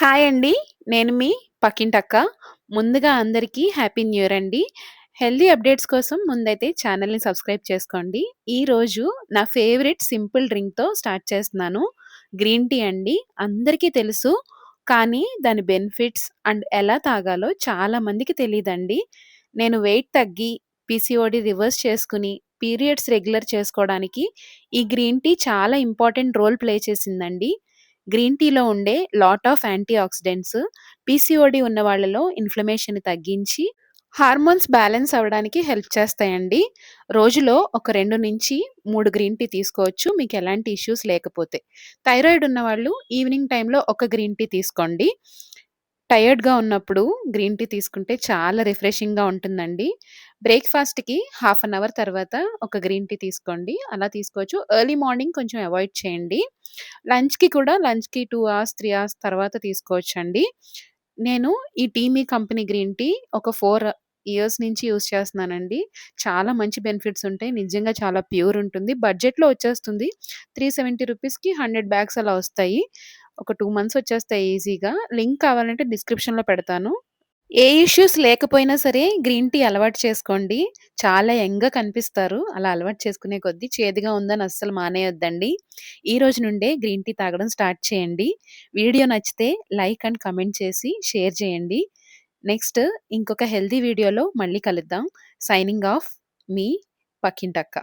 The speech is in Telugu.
హాయ్ అండి. నేను మీ పక్కింటక్క. ముందుగా అందరికీ హ్యాపీ న్యూ ఇయర్ అండి. హెల్తీ అప్డేట్స్ కోసం ముందైతే ఛానల్‌ని సబ్స్క్రైబ్ చేసుకోండి. ఈరోజు నా ఫేవరెట్ సింపుల్ డ్రింక్‌తో స్టార్ట్ చేస్తున్నాను. గ్రీన్ టీ అండి. అందరికీ తెలుసు. కానీ దాని బెనిఫిట్స్ అండ్ ఎలా తాగాలో చాలా మందికి నేను వెయిట్ తగ్గి, పీసీఓడి రివర్స్ చేసుకుని పీరియడ్స్ రెగ్యులర్ చేసుకోవడానికి ఈ గ్రీన్ టీ చాలా ఇంపార్టెంట్ రోల్ ప్లే చేసిందండి. గ్రీన్ టీలో ఉండే lot of antioxidants PCOD ఉన్న వాళ్ళలో ఇన్ఫ్లమేషన్ తగ్గించి, హార్మోన్స్ బ్యాలెన్స్ అవ్వడానికి హెల్ప్ చేస్తాయండి. రోజులో ఒక 2-3 గ్రీన్ టీ తీసుకోవచ్చు మీకు ఎలాంటి ఇష్యూస్ లేకపోతే. థైరాయిడ్ ఉన్నవాళ్ళు ఈవినింగ్ టైంలో ఒక గ్రీన్ టీ తీసుకోండి. టయర్డ్‌గా ఉన్నప్పుడు గ్రీన్ టీ తీసుకుంటే చాలా రిఫ్రెషింగ్‌గా ఉంటుందండి. బ్రేక్‌ఫాస్ట్‌కి హాఫ్ అన్ అవర్ తర్వాత ఒక గ్రీన్ టీ తీసుకోండి. అలా తీసుకోవచ్చు. ఎర్లీ మార్నింగ్ కొంచెం అవాయిడ్ చేయండి. లంచ్‌కి కూడా లంచ్‌కి 2 అవర్స్, 3 అవర్స్ తర్వాత తీసుకోవచ్చండి. నేను ఈ టీమీ కంపెనీ గ్రీన్ టీ ఒక 4 ఇయర్స్ నుంచి యూజ్ చేస్తున్నానండి. చాలా మంచి బెనిఫిట్స్ ఉంటాయి. నిజంగా చాలా ప్యూర్ ఉంటుంది. బడ్జెట్‌లో వచ్చేస్తుంది. 370 రూపీస్‌కి 100 బ్యాగ్స్ అలా వస్తాయి. ఒక టూ మంత్స్ వచ్చేస్తాయి ఈజీగా. లింక్ కావాలంటే డిస్క్రిప్షన్‌లో పెడతాను. ఏ ఇష్యూస్ లేకపోయినా సరే గ్రీన్ టీ అలవాటు చేసుకోండి. చాలా యంగ్‌గా కనిపిస్తారు. అలా అలవాటు చేసుకునే కొద్దీ చేదుగా ఉందని అస్సలు మానేయొద్దండి. ఈ రోజు నుండే గ్రీన్ టీ తాగడం స్టార్ట్ చేయండి. వీడియో నచ్చితే లైక్ అండ్ కమెంట్ చేసి షేర్ చేయండి. నెక్స్ట్ ఇంకొక హెల్తీ వీడియోలో మళ్ళీ కలుద్దాం. సైనింగ్ ఆఫ్ మీ పక్కింటక్క.